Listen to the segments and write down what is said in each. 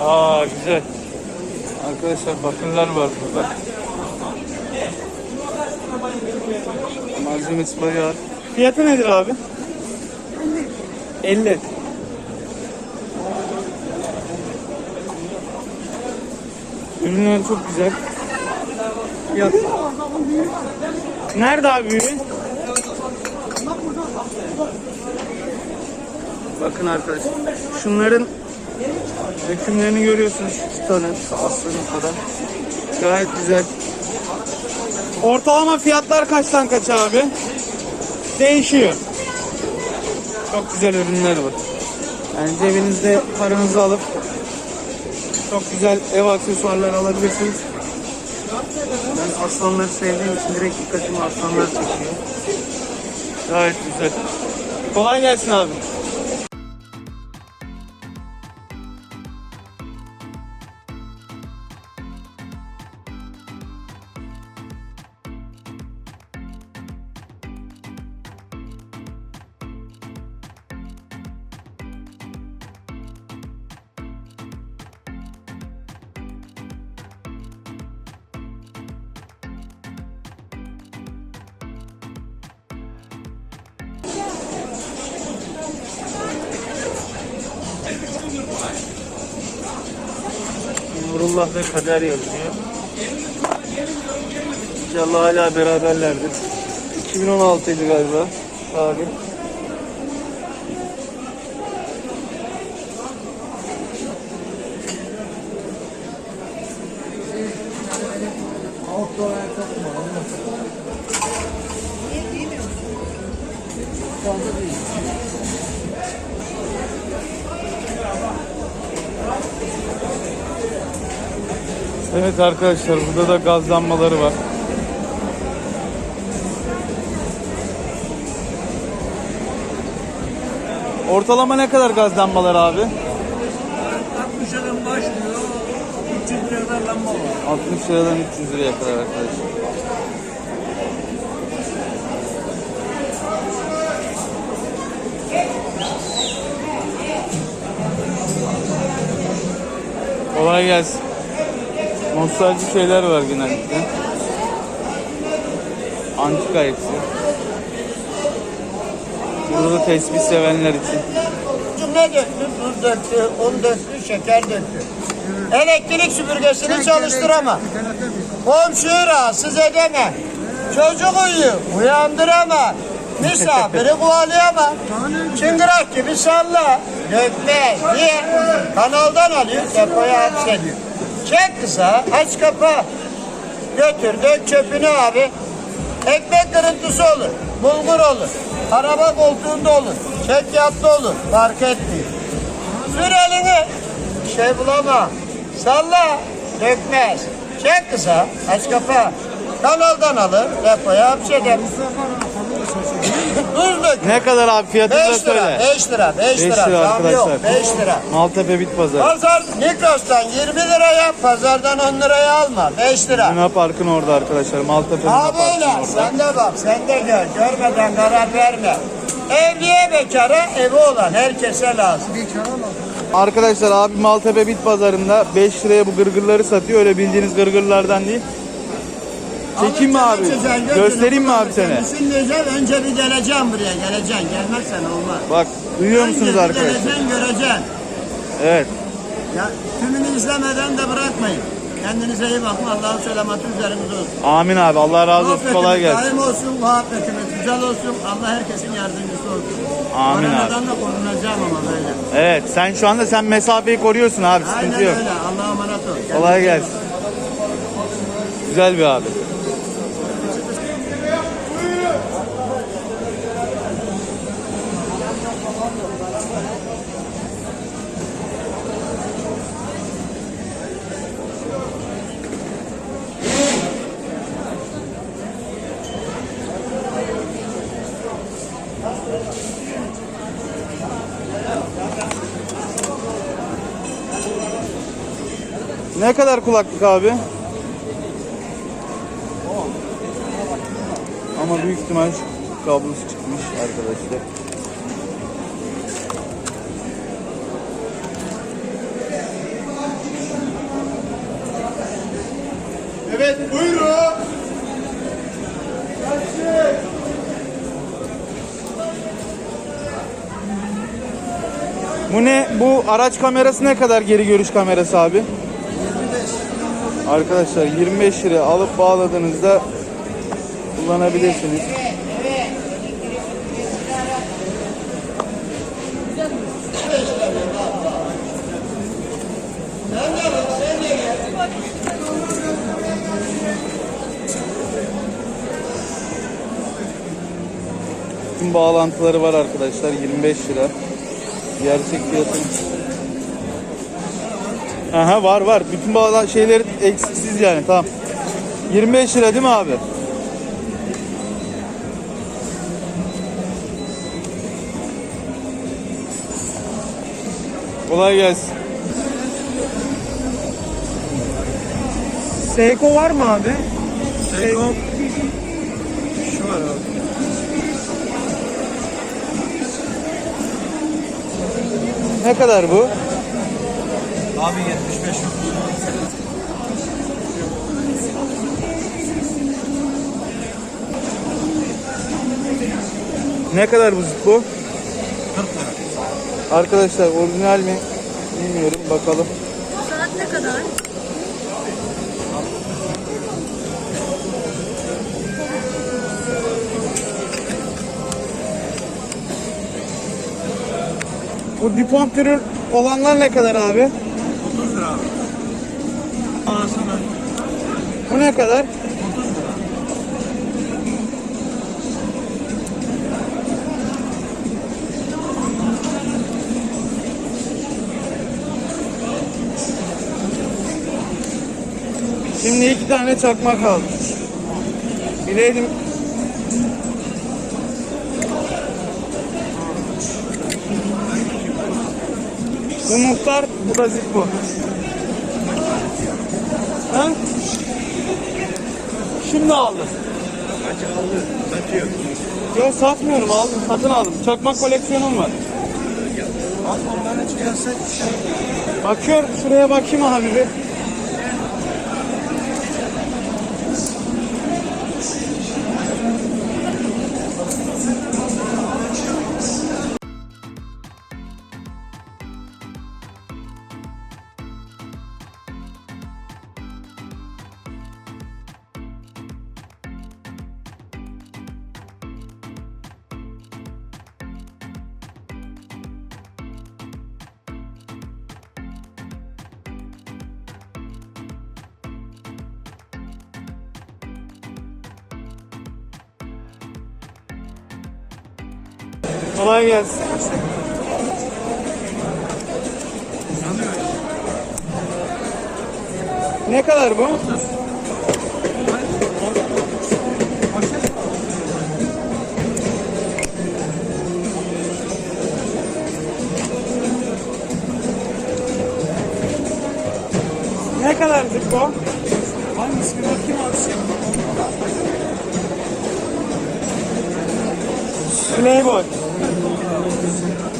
Aa güzel. Arkadaşlar bakırlar var burada. Malzemesi bayağı. Fiyatı nedir abi? 50. Ürünler çok güzel. Fiyat. Nerede abi ürün? Bakın arkadaşlar. Şunların dökümlerini görüyorsunuz. İki tane aslanın kadar. Gayet güzel. Ortalama fiyatlar kaçtan kaç abi? Değişiyor. Çok güzel ürünler var. Yani cebinizde paranızı alıp çok güzel ev aksesuarları alabilirsiniz. Ben aslanları sevdiğim için direkt dikkatimi aslanlar çekiyor. Gayet güzel. Kolay gelsin abi. Nurullah ve Kader yazıyor. İnşallah hala beraberlerdir. 2016 idi galiba tarih. Evet arkadaşlar burada da gaz lambaları var. Ortalama ne kadar gaz lambaları abi? 60 liradan başlıyor. 300 liradan lamba var. 60 liradan 300 liraya kadar arkadaşlar. Kolay gelsin. Nostalji şeyler var genellikle. Antika hepsi. Burada da tespih sevenler için. Ne döktü? Tuz döktü, un döktü, şeker döktü. Elektrik süpürgesini çalıştırama. Komşuyu rahatsız edeme. Çocuk uyuyor, uyandırama. Misafiri kovalayama. Çıngırak gibi salla. Dökme. Niye? Kanaldan alıyor, depoya hapsediyor. Çek kısa, aç kapa. Götür, dök çöpünü abi. Ekmek kırıntısı olur, bulgur olur, araba koltuğunda olur, çekyatlı olur, fark etmiyor. Sür elini, bir şey bulama, salla, dökmez. Çek kısa, aç kapa. Kanaldan alır, depoya hapşeder. Ne kadar abi fiyatını da 5 lira, söyle. 5 lira, 5 Beş lira. lira Zam yok, arkadaşlar. 5 lira. Maltepe Bit Pazarı. Pazar Mikros'tan 20 liraya, pazardan 10 liraya alma. 5 lira. Luna Park'ın orada arkadaşlar. Maltepe Luna Ha Park'ın böyle, orada. sen de bak, sen de gör. Görmeden karar verme. Evliye bekara, evi olan herkese lazım. Arkadaşlar abi Maltepe Bit Pazarı'nda 5 liraya bu gırgırları satıyor. Öyle bildiğiniz gırgırlardan değil. Çekeyim mi abi? Göstereyim mi abi seni? Önce bir geleceğim buraya, geleceksin. Gelmezsen olmaz. Bak duyuyor Önce musunuz arkadaşlar? Geleceksin, göreceksin. Evet. Ya, tümünü izlemeden de bırakmayın. Kendinize iyi bakın. Allah'ın selameti üzerinize olsun. Amin abi. Allah razı olsun. Kolay gelsin. daim olsun, muhabbetimiz güzel olsun. Allah herkesin yardımcısı olsun. Amin abi. Koronadan da korunacağım ama böyle. Evet. Sen şu anda sen mesafeyi koruyorsun abi. Aynen Sıkıntı yok. öyle. Allah'a emanet ol. Kolay Kendinize gelsin. Güzel bir abi. Ne kadar kulaklık abi? Ama büyük ihtimal kablosu çıkmış arkadaşlar. Evet buyurun. Bu ne? Bu araç kamerası ne kadar geri görüş kamerası abi? 25. Arkadaşlar 25 lira alıp bağladığınızda kullanabilirsiniz. Tüm bağlantıları var arkadaşlar 25 lira. Gerçek fiyatı. Aha var var. Bütün bağlan şeyleri eksiksiz yani tamam. 25 lira değil mi abi? Kolay gelsin. Seiko var mı abi? Seiko. Şu var abi. Ne kadar bu? Abi 75 Ne kadar bu bu? 40 lira. Arkadaşlar orijinal mi? Bilmiyorum bakalım. Saat ne kadar? Bu Dupont türü olanlar ne kadar abi? Ne kadar? 30 lira. Şimdi iki tane çakma kaldı. Bileydim. Bu muhtar, bu da Zippo. Ha? Şimdi aldım. Kaç aldı? Satıyor. Yok satmıyorum aldım, satın aldım. Çakmak koleksiyonum var. Bak onları çıkarsak Bakıyorum şuraya bakayım abi bir. Kolay gelsin. Ne kadar bu? Ne kadar bu? Hangisi bir bakayım abi sen? あ。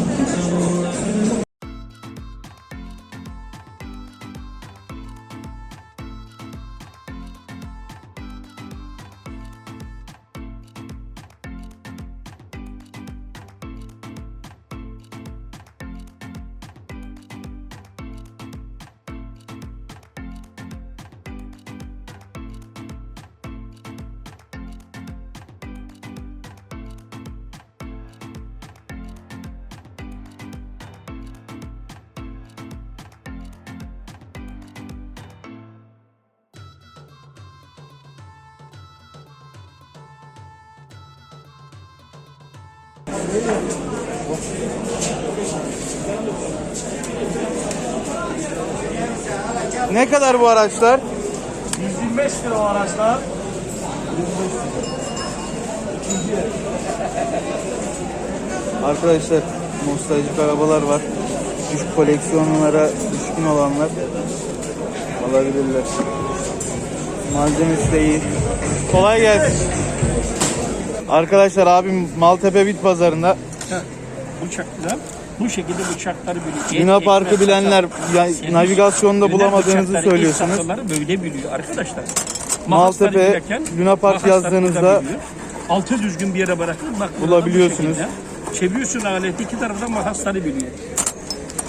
Ne kadar bu araçlar? 125 lira o araçlar. Arkadaşlar nostaljik arabalar var. Düşük koleksiyonlara düşkün olanlar alabilirler. Malzemesi de iyi. Kolay gelsin. Arkadaşlar abim Maltepe Bit Pazarında Bıçakla bu şekilde bıçakları biliyor. Luna Park'ı bilenler ya- navigasyonda bulamadığınızı söylüyorsunuz. böyle biliyor arkadaşlar. Maltepe, Luna Park yazdığınızda burada altı düzgün bir yere bırakır. Bak burada Bulabiliyorsunuz. bu şekilde. Çeviriyorsun aleti iki tarafta mahasları biliyor.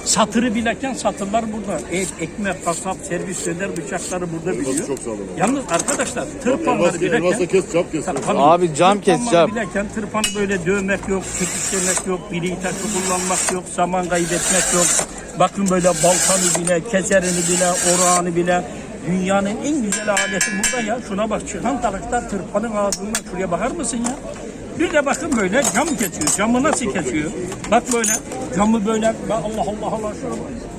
Satırı bilirken satırlar burada. Et, ekmek, kasap, servis, döner bıçakları burada biliyor. çok sağlam. Yalnız arkadaşlar tırpanları Elmas, elmasla bilirken kes, çap kes. Tabii. Abi cam kes, Tırpanları cam. Bilirken tırpanı böyle dövmek yok, çekiştirmek yok, biri taşı kullanmak yok, zaman kaybetmek yok. Bakın böyle baltanı bile, keserini bile, orağını bile. Dünyanın en güzel aleti burada ya. Şuna bak çıkan tırpanın ağzından şuraya bakar mısın ya? Bir de bakın böyle cam kesiyor. Camı nasıl kesiyor? Bak böyle camı böyle Allah Allah Allah şuna.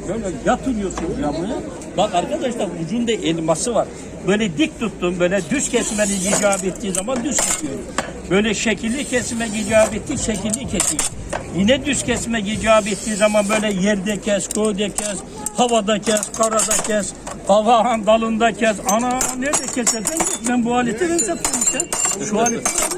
Böyle yatırıyorsun camı. Bak arkadaşlar ucunda elması var. Böyle dik tuttum böyle düz kesmeni icap ettiği zaman düz kesiyor. Böyle şekilli kesme icap ettiği şekilli kesiyor. Yine düz kesme icap ettiği zaman böyle yerde kes, köyde kes, havada kes, karada kes, kavağın dalında kes. Ana nerede kesersen kes. Ben bu aleti ben işte. Şu ben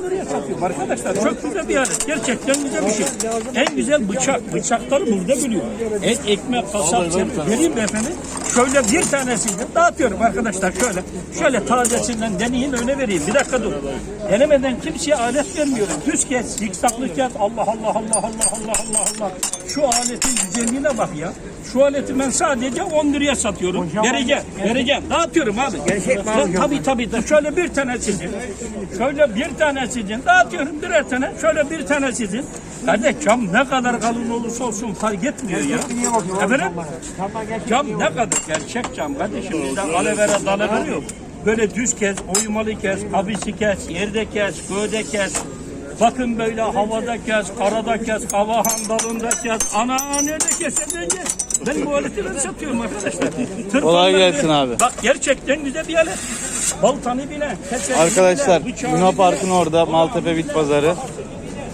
buraya satıyorum arkadaşlar. Çok güzel bir alet. Gerçekten güzel bir şey. En güzel bıçak. Bıçakları burada biliyor. Et, ekmek, kasap, servis. Vereyim beyefendi. Şöyle bir tanesini dağıtıyorum arkadaşlar. Şöyle. Şöyle tazesinden deneyin öyle vereyim. Bir dakika dur. Denemeden kimseye alet vermiyorum. Düz kes, zikzaklı kes. Allah Allah Allah Allah Allah Allah Allah. Şu aletin güzelliğine bak ya. Şu aleti ben sadece 10 liraya satıyorum. vereceğim, vereceğim. Dağıtıyorum abi. Gerçek Tabii tabii. Şöyle bir tane sizin. Şöyle bir tane sizin. Dağıtıyorum birer tane. Şöyle bir tane sizin. Kardeş cam ne kadar kalın olursa olsun fark etmiyor ya. Efendim? Cam ne kadar? Gerçek cam kardeşim. Bizde alevere dalavere yok. Böyle düz kes, oymalı kes, abisi kes, yerde kes, göğde kes. Bakın böyle havada kes, karada kes, kavahan dalında kes. Ana nerede kesin kes. Ben bu aleti ben satıyorum arkadaşlar. Kolay gelsin abi. Bak gerçekten güzel bir alet. Baltanı bile, Arkadaşlar Luna. Park'ın orada Maltepe Bit Pazarı.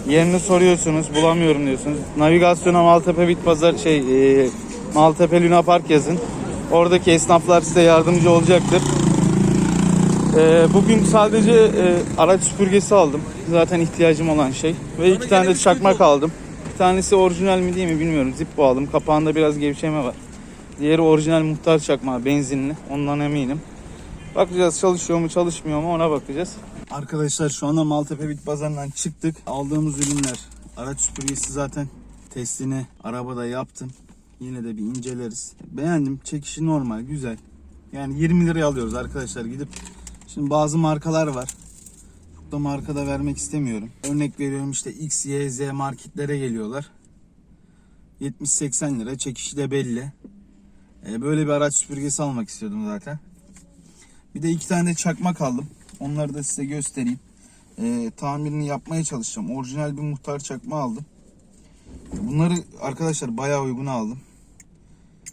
Yerini soruyorsunuz, bulamıyorum diyorsunuz. Navigasyona Maltepe Bit Pazar şey e, Maltepe Luna Park yazın. Oradaki esnaflar size yardımcı olacaktır. E, bugün sadece e, araç süpürgesi aldım. Zaten ihtiyacım olan şey. Ve iki tane de çakmak aldım. Bir tanesi orijinal mi değil mi bilmiyorum. Zippo aldım. Kapağında biraz gevşeme var. Diğeri orijinal muhtar çakmağı benzinli. Ondan eminim. Bakacağız çalışıyor mu çalışmıyor mu ona bakacağız. Arkadaşlar şu anda Maltepe Bit Pazarı'ndan çıktık. Aldığımız ürünler araç süpürgesi zaten testini arabada yaptım. Yine de bir inceleriz. Beğendim. Çekişi normal, güzel. Yani 20 liraya alıyoruz arkadaşlar gidip. Şimdi bazı markalar var. Çok da markada vermek istemiyorum. Örnek veriyorum işte X, Y, Z marketlere geliyorlar. 70-80 lira. Çekişi de belli. Ee, Böyle bir araç süpürgesi almak istiyordum zaten. Bir de iki tane çakmak aldım. Onları da size göstereyim. Ee, tamirini yapmaya çalışacağım. Orijinal bir muhtar çakma aldım. Bunları arkadaşlar bayağı uygun aldım.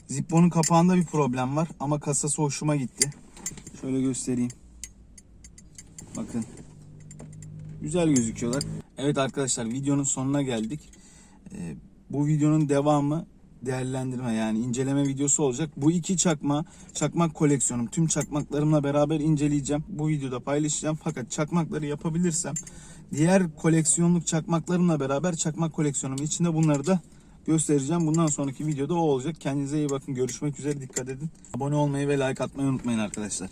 Zippo'nun kapağında bir problem var ama kasası hoşuma gitti. Şöyle göstereyim. Bakın. Güzel gözüküyorlar. Evet arkadaşlar videonun sonuna geldik. Ee, bu videonun devamı değerlendirme yani inceleme videosu olacak. Bu iki çakma, çakmak koleksiyonum. Tüm çakmaklarımla beraber inceleyeceğim. Bu videoda paylaşacağım. Fakat çakmakları yapabilirsem diğer koleksiyonluk çakmaklarımla beraber çakmak koleksiyonumun içinde bunları da göstereceğim. Bundan sonraki videoda o olacak. Kendinize iyi bakın. Görüşmek üzere. Dikkat edin. Abone olmayı ve like atmayı unutmayın arkadaşlar.